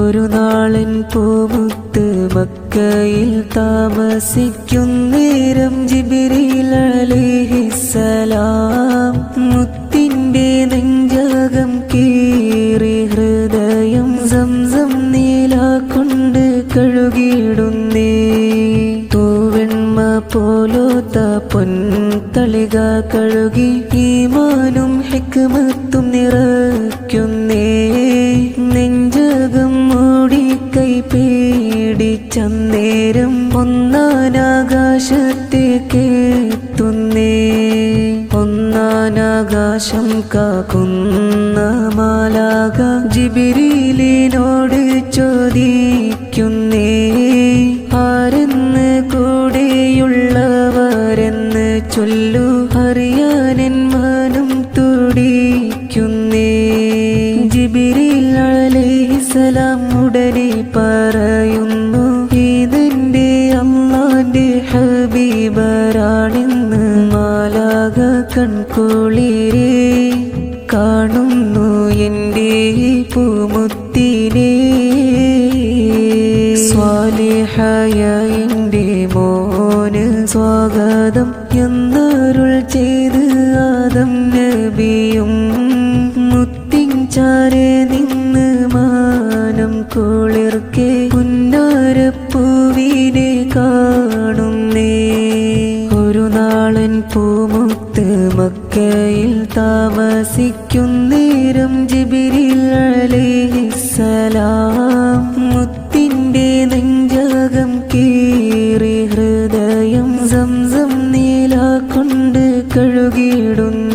ഒരു നാളൻ പൂമുത്ത് മക്കയിൽ താമസിക്കുന്നേരം ജിബിരിൽ അലൈഹിസ്സലാം. മുത്തിന്റെ നെഞ്ചകം കീറി ഹൃദയം സംസം നീല കൊണ്ട് കഴുകിയിടുന്നേ. തൂവെണ്മ പോലോത്ത പൊൻതളിക കഴുകി ഈമാനും ഹെക്കുമത്തും നിറയ്ക്കുന്നേ. പേടിച്ചന്നേരം ഒന്നാനാകാശത്തേക്കെത്തുന്നേ ഒന്നാനാകാശം കാക്കുന്ന മാലാക ജിബിരിലിനോട് ചോദിക്കുന്നേ. ആരെന്ന് കൂടെയുള്ളവരെന്ന് ചൊല്ലു അറിയാനെൻ മനം തുടിക്കുന്നേ. ജിബിരിൽ അലൈഹിസലാം ഉടനെ പറയും ഹബീബരാണെന്ന് മാലാക കൺകുളിരെ കാണുന്നു എന്റെ പൂമുത്തിനെ. സ്വാലിഹായ എന്റെ മോന് സ്വാഗതം എന്നൊരുൾ ചെയ്ത് ആദം നബിയും മുത്തിൻ ചാരെ നിന്ന് മാനം കുളിർക്കെ പുന്നാരപ്പൂവിനെ കാണുന്നേ. ഒരു നാളൻ പൂമുത്ത് മക്കയിൽ താമസിക്കുന്നേരം ജിബിരിൽ അലൈഹിസ്സലാം മുത്തിന്റെ നെഞ്ചകം കീറി ഹൃദയം സംസം നീല കൊണ്ട് കഴുകിയിടുന്നു.